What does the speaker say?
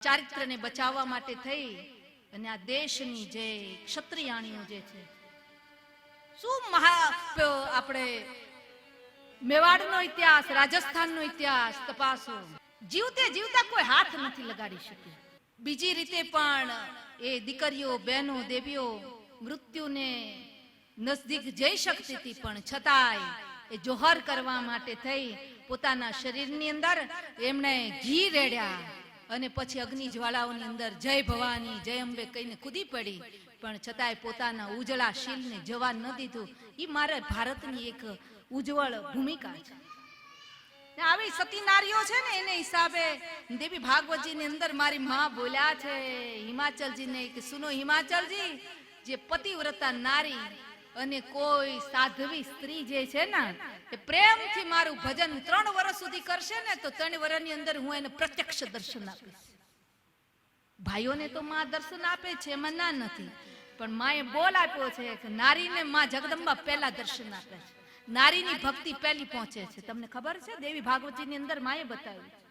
ચારિત્રને બચાવવા માટે થઈ અને આ દેશની જે ક્ષત્રિયાણીઓ જે છે, શું મહા આપણે મેવાડનો ઇતિહાસ, રાજસ્થાનનો ઇતિહાસ તપાસો. જીવતે જીવતા કોઈ હાથ નથી લગાડી શક્યું. બીજી રીતે પણ એ દીકરીઓ, બહેનો, દેવીઓ મૃત્યુને નજદીક જઈ શકતી હતી, પણ છતાંય એ જોહર કરવા માટે થઈ. પોતાના શરીરની અંદર એમણે ઘી રેડ્યા. અને પછી અગ્નિ જ્વાળાઓની અંદર જય ભવાની, જય અંબે કહીને કૂદી પડી. પણ છતાંય પોતાના ઉજળા શીલને જવા ન દીધું. એ મારા ભારતની એક ઉજ્જવળ ભૂમિકા છે. આવી સતી નારીઓ છે ને એને હિસાબે દેવી ભાગવતજી ની અંદર મારી માં બોલ્યા છે હિમાચલજી ને કે સુનો હિમાચલજી, જે પતિવ્રતા નારી અને કોઈ સાધવી સ્ત્રી જે છે ને, એ પ્રેમથી મારું ભજન ત્રણ વર્ષ સુધી કરશે ને, તો ત્રણ વર્ષની અંદર હું એને પ્રત્યક્ષ દર્શન આપીશ. ભાઈઓને તો માં દર્શન આપે છે, એમાં ના નથી. પણ માએ બોલ આપ્યો છે કે નારીને માં જગદંબા પહેલા દર્શન આપે છે. નારીની ભક્તિ પહેલી પહોંચે છે. તમને ખબર છે? દેવી ભાગવતીની અંદર માએ બતાવ્યું.